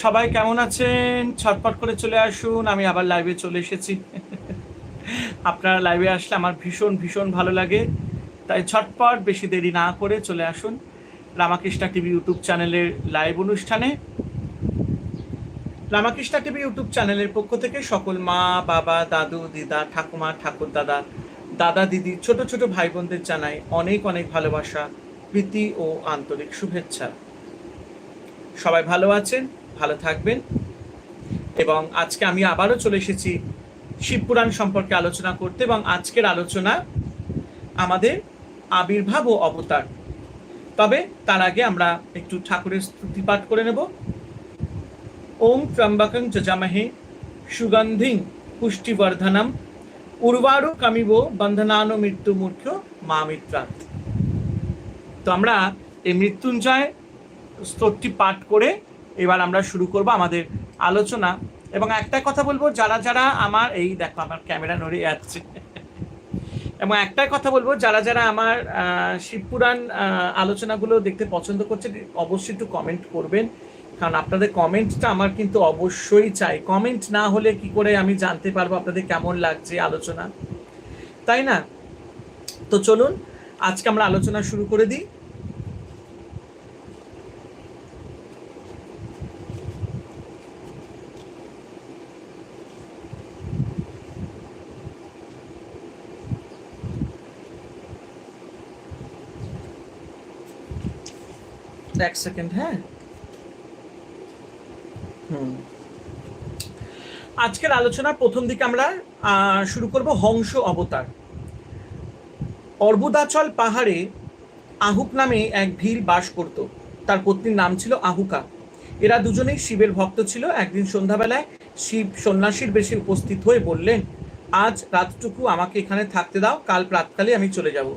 সবাই কেমন আছেন? ছটপট করে চলে আসুন, আমি আবার লাইভে চলে এসেছি। আপনারা লাইভে আসলে আমার ভীষণ ভীষণ ভালো লাগে। তাই ছটপট বেশি দেরি না করে চলে আসুন রামাকৃষ্ণা টিভি ইউটিউব চ্যানেলের লাইভ অনুষ্ঠানে। রামাকৃষ্ণা টিভি ইউটিউব চ্যানেলের পক্ষ থেকে সকল মা, বাবা, দাদু, দিদা, ঠাকুমা, ঠাকুর দাদা দাদা, দিদি, ছোট ছোট ভাই বোনদের জানাই অনেক অনেক ভালোবাসা, প্রীতি ও আন্তরিক শুভেচ্ছা। সবাই ভালো আছেন? ভালো থাকবেন। এবং আজকে আমি আবারও চলে এসেছি শিবপুরাণ সম্পর্কে আলোচনা করতে এবং আজকের আলোচনা আমাদের আবির্ভাব ও অবতার। তবে তার আগে আমরা একটু ঠাকুরের স্তুতি পাঠ করে নেব। ওম ত্রম্বকং যজামহে সুগন্ধিং পুষ্টিবর্ধনম উর্বারু কামিব বন্ধনানো মৃত্যু মূর্খ মা মিত্রাত তো আমরা এই মৃত্যুঞ্জয় স্তোত্রটি পাঠ করে এবার আমরা শুরু করব আমাদের আলোচনা। এবং একটা কথা বলব, যারা যারা আমার, এই দেখো আমার ক্যামেরা নড়ে যাচ্ছে। এবং একটাই কথা বলব, যারা যারা আমার শিবপুরাণ আলোচনাগুলো দেখতে পছন্দ করছে, অবশ্যই একটু কমেন্ট করবেন। কারণ আপনাদের কমেন্টটা আমার কিন্তু অবশ্যই চাই। কমেন্ট না হলে কি করে আমি জানতে পারব আপনাদের কেমন লাগছে আলোচনা? তাই না? তো চলুন, আজকে আমরা আলোচনা শুরু করে দিই। এক সেকেন্ড হ্যাঁ হুম। আজকের আলোচনার প্রথম দিকে আমরা শুরু করব হংস অবতার। অর্বুদাচল পাহাড়ে আহুক নামে এক ভীল বাস করত। তার পত্নীর নাম ছিল আহুকা। এরা দুজনেই শিবের ভক্ত ছিল। একদিন সন্ধ্যাবেলায় শিব সন্ন্যাসীর বেশে উপস্থিত হয়ে বললেন আজ রাতটুকু আমাকে এখানে থাকতে দাও কাল প্রাতকালে আমি চলে যাব।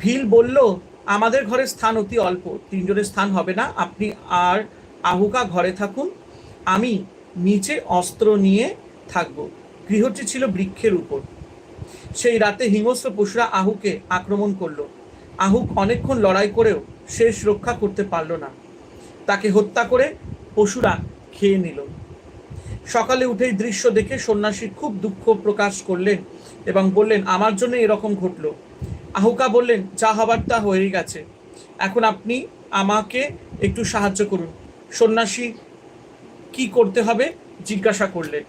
ভিল বলল আমাদের ঘরে স্থান অতি অল্প, তিনজনের স্থান হবে না। আপনি আর আহুকা ঘরে থাকুন। আমি নিচে অস্ত্র নিয়ে থাকব। গৃহটি ছিল বৃক্ষের উপর। সেই রাতে হিংস্র পশুরা আহুকে আক্রমণ করল। আহুক অনেকক্ষণ লড়াই করেও শেষ রক্ষা করতে পারল না। তাকে হত্যা করে পশুরা খেয়ে নিল। সকালে উঠেই দৃশ্য দেখে সন্ন্যাসী খুব দুঃখ প্রকাশ করলেন এবং বললেন, আমার জন্য এরকম ঘটলো। আহুকা বললেন, যা হবার তা হয়ে গেছে। এখন আপনি আমাকে একটু সাহায্য করুন। সন্ন্যাসী কি করতে হবে? জিজ্ঞাসা করলেন।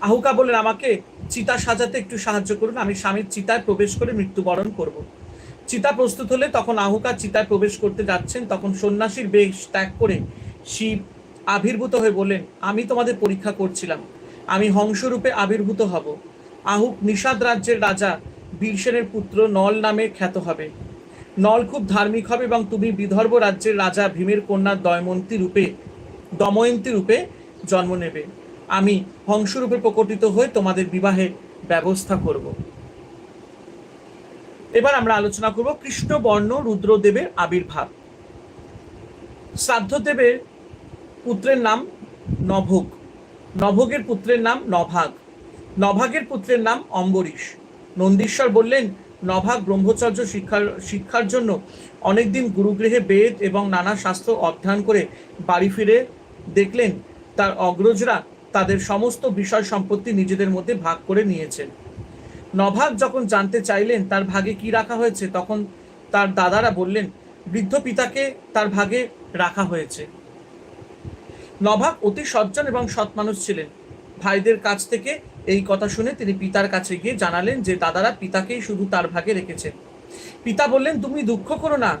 আহুকা বললেন, আমাকে চিতা সাজাতে একটু সাহায্য করুন। আমি স্বামীর চিতায় প্রবেশ করে মৃত্যুবরণ করব। চিতা প্রস্তুত হলে তখন আহুকা চিতায় প্রবেশ করতে যাচ্ছেন। তখন সন্ন্যাসীর বেশ ত্যাগ করে শিব আবির্ভূত হয়ে বললেন, আমি তোমাদের পরীক্ষা করছিলাম। আমি হংসরূপে আবির্ভূত হব। আহুক নিষাদ রাজ্যের রাজা বীরসেনের পুত্র নল নামে খ্যাত হবে। নল খুব ধার্মিক হবে এবং তুমি বিদর্ভ রাজ্যের রাজা ভীমের কন্যা দয়মন্তী রূপে, দময়ন্তী রূপে জন্ম নেবে। আমি হংসরূপে প্রকটিত হয়ে তোমাদের বিবাহের ব্যবস্থা করব। এবার আমরা আলোচনা করব কৃষ্ণবর্ণ রুদ্রদেবের আবির্ভাব। শ্রাদ্ধদেবের পুত্রের নাম নভোগ। নভোগের পুত্রের নাম নভাগ। নভাগের পুত্রের নাম অম্বরীশ। নন্দীশ্বর বললেন, নভাগ ব্রহ্মচর্য শিক্ষার শিক্ষার জন্য অনেকদিন গুরুগৃহে বেদ এবং নানা শাস্ত্র অধ্যয়ন করে বাড়ি ফিরে দেখলেন, তার অগ্রজরা তাদের সমস্ত বিষয় সম্পত্তি নিজেদের মধ্যে ভাগ করে নিয়েছেন। নভাগ যখন জানতে চাইলেন তার ভাগে কি রাখা হয়েছে, তখন তার দাদারা বললেন, বৃদ্ধ পিতাকে তার ভাগে রাখা হয়েছে। নভাগ অতি সজ্জন এবং সৎ মানুষ ছিলেন। ভাইদের কাছ থেকে এই কথা শুনে তিনি পিতার কাছে গিয়ে জানালেন যে দাদারা পিতাকেই শুধু তার ভাগে রেখেছেন পিতা বললেন, তুমি দুঃখ করো না।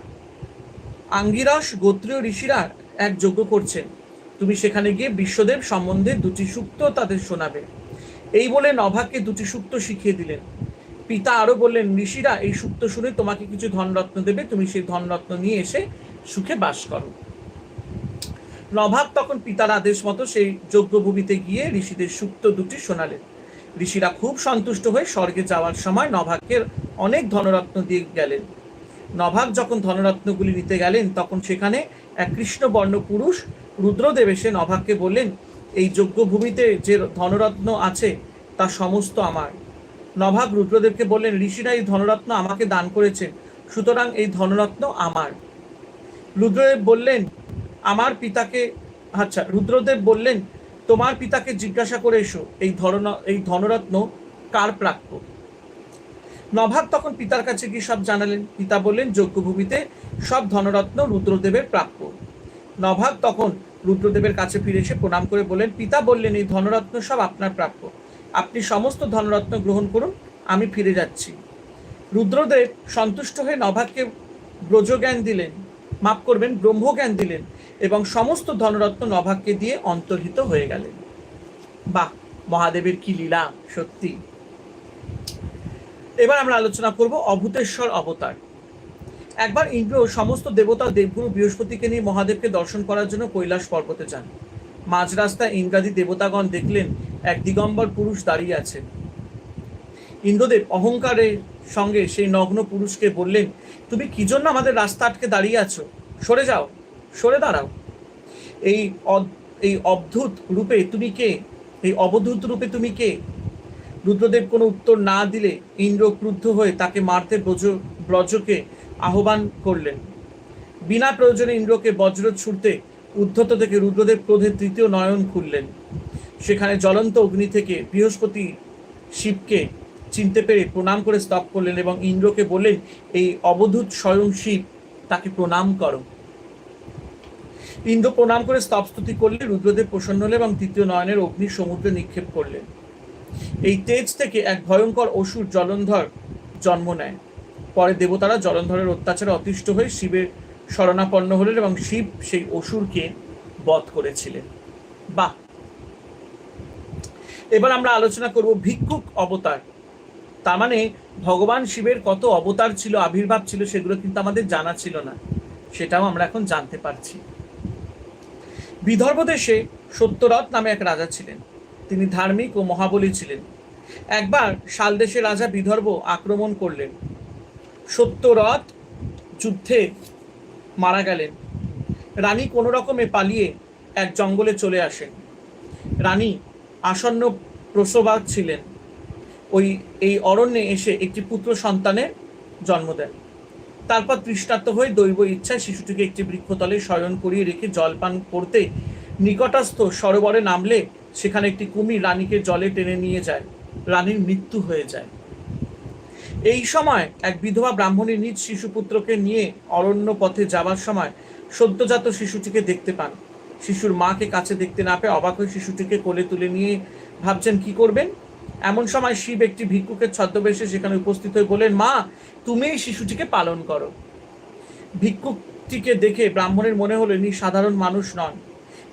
আঙ্গিরস গোত্রীয় ঋষিরা এক যজ্ঞ করছেন তুমি সেখানে গিয়ে বিশ্বদেব সম্বন্ধে দুটি সূক্ত তাদের শোনাবে। এই বলে নভাগকে দুটি সূক্ত শিখিয়ে দিলেন। পিতা আরও বললেন, ঋষিরা এই সূক্ত শুনে তোমাকে কিছু ধনরত্ন দেবে। তুমি সেই ধনরত্ন নিয়ে এসে সুখে বাস করো। নভাগ তখন পিতার আদেশ মতো সেই যজ্ঞভূমিতে গিয়ে ঋষিদের সুক্ত দুটি শোনালেন। ঋষিরা খুব সন্তুষ্ট হয়ে স্বর্গে যাওয়ার সময় নভাগকে অনেক ধনরত্ন দিয়ে গেলেন। নভাগ যখন ধনরত্নগুলি নিতে গেলেন, তখন সেখানে এক কৃষ্ণবর্ণ পুরুষ রুদ্রদেব এসে নভাগকে বললেন, এই যজ্ঞভূমিতে যে ধনরত্ন আছে, তা সমস্ত আমার। নভাগ রুদ্রদেবকে বললেন, ঋষিরা এই ধনরত্ন আমাকে দান করেছেন সুতরাং এই ধনরত্ন আমার। রুদ্রদেব বললেন, আমার পিতাকে আচ্ছা রুদ্রদেব বললেন তোমার পিতাকে জিজ্ঞাসা করে এসো, এই ধরন, এই ধনরত্ন কার প্রাপ্য? নভাগ তখন পিতার কাছে গিয়ে সব জানালেন। পিতা বললেন, যজ্ঞভূমিতে সব ধনরত্ন রুদ্রদেবের প্রাপ্য। নভাগ তখন রুদ্রদেবের কাছে ফিরে এসে প্রণাম করে বললেন, পিতা বললেন, এই ধনরত্ন সব আপনার প্রাপ্য। আপনি সমস্ত ধনরত্ন গ্রহণ করুন, আমি ফিরে যাচ্ছি। রুদ্রদেব সন্তুষ্ট হয়ে নভাগকে ব্রজজ্ঞান দিলেন, মাফ করবেন, ব্রহ্মজ্ঞান দিলেন। এবং সমস্ত ধনরত্ন নভাগকে দিয়ে অন্তর্হিত হয়ে গেলেন। বাহ, মহাদেবের কি লীলা, সত্যি। এবার আমরা আলোচনা করব অভূতেশ্বর অবতার। একবার ইন্দ্র সমস্ত দেবতা দেবগুরু বৃহস্পতিকে নিয়ে মহাদেবকে দর্শন করার জন্য কৈলাস পর্বতে যান। মাঝ রাস্তায় ইন্দ্রাদি দেবতাগণ দেখলেন, এক দিগম্বর পুরুষ দাঁড়িয়ে আছেন। ইন্দ্রদেব অহংকারের সঙ্গে সেই নগ্ন পুরুষকে বললেন, তুমি কি জন্য আমাদের রাস্তা আটকে দাঁড়িয়ে আছো? সরে যাও। সরে দাঁড়াও। এই এই অবধূত রূপে তুমি কে? এই অবধূত রূপে তুমি কে? রুদ্রদেব কোনো উত্তর না দিলে ইন্দ্র ক্রুদ্ধ হয়ে তাকে মারতে ব্রজ, ব্রজকে আহ্বান করলেন। বিনা প্রয়োজনে ইন্দ্রকে বজ্র ছুটতে উদ্ধত থেকে রুদ্রদেব ক্রোধে তৃতীয় নয়ন খুললেন। সেখানে জ্বলন্ত অগ্নি থেকে বৃহস্পতি শিবকে চিনতে পেরে প্রণাম করে স্তব করলেন এবং ইন্দ্রকে বললেন, এই অবধূত স্বয়ং শিব, তাকে প্রণাম করো। ইন্দ্র প্রণাম করে স্তবস্তুতি করলে, রুদ্রদেব প্রসন্ন হলে এবং তৃতীয় নয়নের অগ্নি সমুদ্রে নিক্ষেপ করলেন। এই তেজ থেকে এক ভয়ঙ্কর অসুর জলন্ধর জন্ম নেয়। পরে দেবতারা জলন্ধরের অত্যাচারে অতিষ্ঠ হয়ে শিবের শরণাপন্ন হলেন এবং শিব সেই অসুরকে বধ করেছিলেন। বাহ! এবার আমরা আলোচনা করব ভিক্ষুক অবতার। তার মানে ভগবান শিবের কত অবতার ছিল, আবির্ভাব ছিল, সেগুলো কিন্তু আমাদের জানা ছিল না। সেটাও আমরা এখন জানতে পারছি। বিদর্ভ দেশে সত্যরথ নামে এক রাজা ছিলেন। তিনি ধার্মিক ও মহাবলী ছিলেন। একবার শালদেশে রাজা বিদর্ভ আক্রমণ করলেন। সত্যরথ যুদ্ধে মারা গেলেন। রানী কোনো রকমে পালিয়ে এক জঙ্গলে চলে আসেন। রানী আসন্ন প্রসবাদ ছিলেন। ওই, এই অরণ্যে এসে একটি পুত্র সন্তানের জন্ম দেন। তারপর তৃষ্ণার্ত হয়ে দৈব ইচ্ছায় শিশুটিকে একটি বৃক্ষতলে শয়ন করিয়ে রেখে জলপান করতে নিকটস্থ সরোবরে নামলে সেখানে একটি কুমির রানীকে জলে টেনে নিয়ে যায়। রানীর মৃত্যু হয়ে যায়। এই সময় এক বিধবা ব্রাহ্মণী নিজ শিশুপুত্রকে নিয়ে অরণ্য পথে যাবার সময় সদ্যজাত শিশুটিকে দেখতে পান। শিশুর মাকে কাছে দেখতে না পেয়ে অবাক হয়ে শিশুটিকে কোলে তুলে নিয়ে ভাবছেন, কি করবেন? এমন সময় শিব একটি ভিক্ষুকের ছদ্মবেশে সেখানে উপস্থিত হয়ে বলেন মা, তুমি এই শিশুটিকে পালন করো। ভিক্ষুকটিকে দেখে ব্রাহ্মণের মনে হলো ইনি সাধারণ মানুষ নন।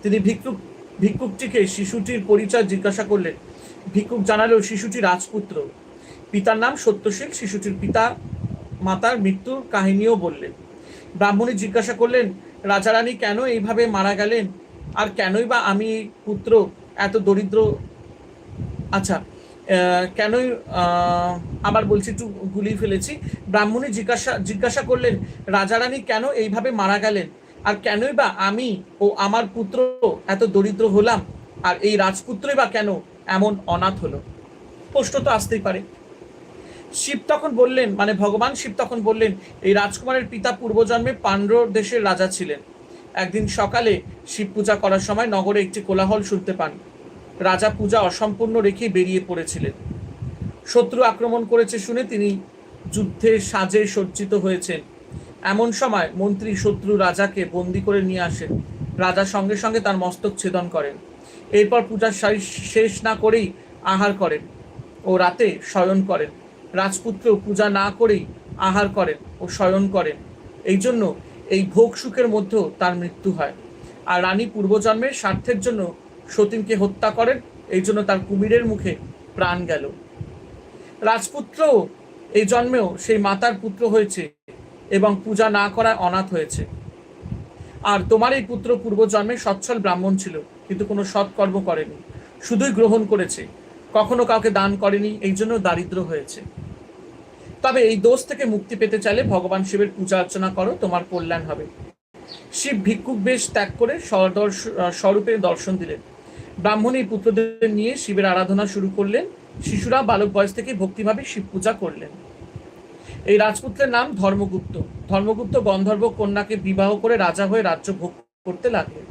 তিনি ভিক্ষুক, ভিক্ষুকটিকে শিশুটির পরিচয় জিজ্ঞাসা করলেন। ভিক্ষুক জানালো, শিশুটি রাজপুত্র। পিতার নাম সত্যশীল, শিশুটির পিতা মাতার মৃত্যুর কাহিনীও বললেন। ব্রাহ্মণী জিজ্ঞাসা করলেন, রাজারানী, কেন এইভাবে মারা গেলেন? আর কেনই বা আমি পুত্র এত দরিদ্র? আচ্ছা কেনই আবার বলছি, একটু গুলিয়ে ফেলেছি। ব্রাহ্মণী জিজ্ঞাসা জিজ্ঞাসা করলেন, রাজারানী কেন এইভাবে মারা গেলেন? আর কেনই বা আমি ও আমার পুত্র এত দরিদ্র হলাম? আর এই রাজপুত্রই বা কেন এমন অনাথ হলো? প্রশ্ন তো আসতেই পারে। শিব তখন বললেন মানে ভগবান শিব তখন বললেন, এই রাজকুমারের পিতা পূর্বজন্মে পাণ্ড্র দেশের রাজা ছিলেন। একদিন সকালে শিব পূজা করার সময় নগরে একটি কোলাহল শুনতে পান। রাজা পূজা অসম্পূর্ণ রেখে বেরিয়ে পড়েছিলেন। শত্রু আক্রমণ করেছে শুনে তিনি যুদ্ধে সাজে সজ্জিত হয়েছেন। এমন সময় মন্ত্রী শত্রু রাজাকে বন্দি করে নিয়ে আসেন। রাজা সঙ্গে সঙ্গে তার মস্তক ছেদন করেন। এরপর পূজা শেষ- শেষ না করেই আহার করেন ও রাতে শয়ন করেন। রাজপুত্র পূজা না করেই আহার করেন ও শয়ন করেন। এই জন্য এই ভোগ সুখের মধ্যেও তার মৃত্যু হয়। আর রানী পূর্বজন্মের স্বার্থের জন্য সতীনকে হত্যা করেন, এই জন্য তার কুমিরের মুখে প্রাণ গেল। রাজপুত্র এই জন্মেও সেই মাতার পুত্র হয়েছে এবং পূজা না করায় অনাথ হয়েছে। আর তোমার এই পুত্র পূর্বজন্মে সচ্ছল ব্রাহ্মণ ছিল, কিন্তু কোনো সৎকর্ম করেনি, শুধুই গ্রহণ করেছে, কখনো কাউকে দান করেনি, এই জন্য দারিদ্র হয়েছে। তবে এই দোষ থেকে মুক্তি পেতে চাইলে ভগবান শিবের পূজা অর্চনা করো, তোমার কল্যাণ হবে। শিব ভিক্ষুক বেশ ত্যাগ করে স্বরূপে দর্শন দিলেন। ব্রাহ্মণ এই পুত্রদের নিয়ে শিবের আরাধনা শুরু করলেন। শিশুরা বালক বয়স থেকে ভক্তিভাবে শিব পূজা করলেন। এই রাজপুত্রের নাম ধর্মগুপ্ত। ধর্মগুপ্ত গন্ধর্ব কন্যাকে বিবাহ করে রাজা হয়ে রাজ্য ভোগ করতে লাগলেন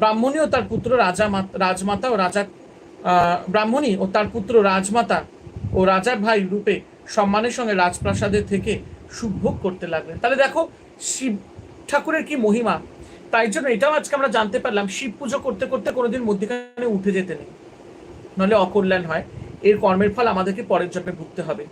ব্রাহ্মণী ও তার পুত্র রাজা রাজমাতা ও রাজা ব্রাহ্মণী ও তার পুত্র রাজমাতা ও রাজার ভাই রূপে সম্মানের সঙ্গে রাজপ্রাসাদে থেকে সুভোগ করতে লাগলেন। তাহলে দেখো, শিব ঠাকুরের কি মহিমা তাই জন্য এটাও আজকে আমরা জানতে পারলাম, শিব পুজো করতে করতে কোনোদিন মধ্যিখানে উঠে যেতে নেই। নাহলে অকল্যাণ হয়। এর কর্মের ফল আমাদেরকে পরের জন্মে ভুগতে হবে।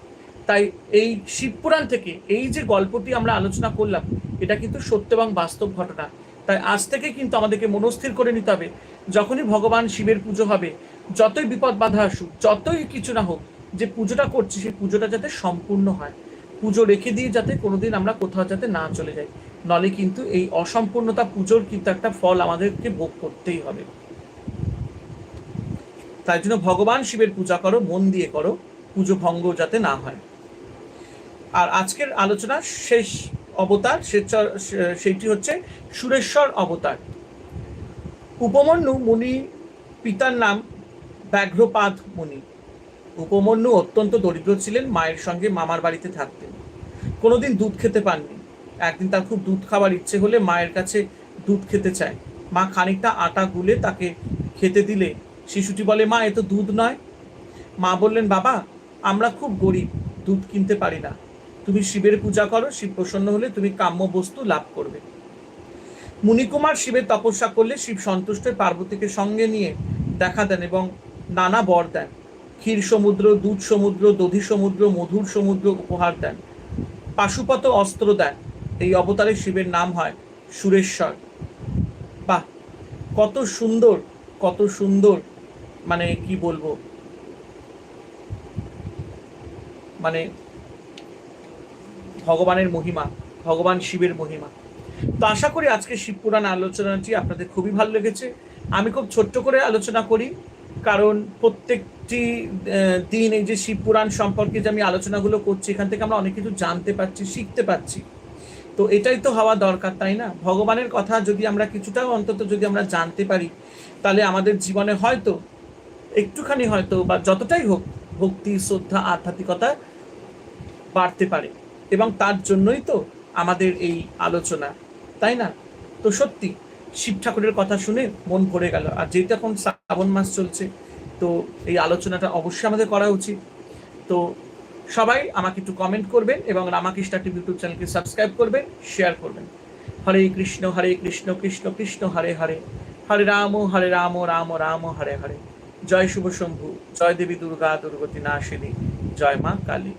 তাই এই শিবপুরাণ থেকে এই যে গল্পটি আমরা আলোচনা করলাম, এটা কিন্তু সত্য এবং বাস্তব ঘটনা। তাই আজ থেকে কিন্তু আমাদেরকে মনস্থির করে নিতে হবে, যখনই ভগবান শিবের পুজো হবে, যতই বিপদ বাধা আসুক, যতই কিছু না হোক, যে পুজোটা করছি, সেই পুজোটা যাতে সম্পূর্ণ হয়। পুজো রেখে দিয়ে যাতে কোনোদিন আমরা কোথাও যাতে না চলে যাই। নলে কিন্তু এই অসম্পূর্ণতা পুজোর কিন্তু একটা ফল আমাদেরকে ভোগ করতেই হবে। তাই জন্য ভগবান শিবের পূজা করো, মন দিয়ে করো, পুজো ভঙ্গ যাতে না হয়। আর আজকের আলোচনা শেষ অবতার সে- সে- সেইটি হচ্ছে সুরেশ্বর অবতার। উপমন্যু মুনি পিতার নাম ব্যাঘ্রপাদ মুনি। উপমন্যু অত্যন্ত দরিদ্র ছিলেন, মায়ের সঙ্গে মামার বাড়িতে থাকতেন। কোনোদিন দুধ খেতে পাননি। একদিন তার খুব দুধ খাবার ইচ্ছে হলে মায়ের কাছে দুধ খেতে চায়। মা খানিকটা আটা গুলে তাকে খেতে দিলে। শিশুটি বলে, মা, এ তো দুধ নয়। মা বললেন, বাবা, আমরা খুব গরিব, দুধ কিনতে পারি না। তুমি শিবের পূজা করো, শিব প্রসন্ন হলে তুমি কাম্য বস্তু লাভ করবে। মুনিকুমার শিবের তপস্যা করলে শিব সন্তুষ্ট পার্বতীকে সঙ্গে নিয়ে দেখা দেন এবং নানা বর দেন। ক্ষীর সমুদ্র, দুধ সমুদ্র, দধি সমুদ্র, মধুর সমুদ্র উপহার দেন। পাশুপত অস্ত্র দেন। এই অবতারে শিবের নাম হয় সুরেশ্বর। বাহ, কত সুন্দর কত সুন্দর মানে কি বলব? মানে ভগবানের মহিমা, ভগবান শিবের মহিমা। তো আশা করি আজকে শিব পুরাণ আলোচনাটি আপনাদের খুবই ভালো লেগেছে। আমি খুব ছোট্ট করে আলোচনা করি, কারণ প্রত্যেকটি দিন এই যে শিব পুরাণ সম্পর্কে যে আমি আলোচনাগুলো করছি, এখান থেকে আমরা অনেক কিছু জানতে পারছি, শিখতে পারছি। তো এটাই তো হওয়া দরকার, তাই না? ভগবানের কথা যদি আমরা কিছুটাও অন্তত যদি আমরা জানতে পারি, তাহলে আমাদের জীবনে হয়তো, একটুখানি হয়তো বা যতটাই হোক, ভক্তি, শ্রদ্ধা, আধ্যাত্মিকতা বাড়তে পারে। এবং তার জন্যই তো আমাদের এই আলোচনা, তাই না? তো সত্যি, শিব ঠাকুরের কথা শুনে মন ভরে গেল। আর যেহেতু এখন শ্রাবণ মাস চলছে, তো এই আলোচনাটা অবশ্যই আমাদের করা উচিত। তো সবাই আমাকে একটু কমেন্ট করবেন এবং রামাকৃষ্ণ টিভি ইউটিউব চ্যানেলকে সাবস্ক্রাইব করবেন শেয়ার করবেন। হরে কৃষ্ণ হরে কৃষ্ণ কৃষ্ণ কৃষ্ণ, হরে হরে। হরে রাম হরে রাম রাম রাম, হরে হরে। জয় শুভ শম্ভু, জয় দেবী দুর্গা, দুর্গতি নাশিনী, জয় মা কালী।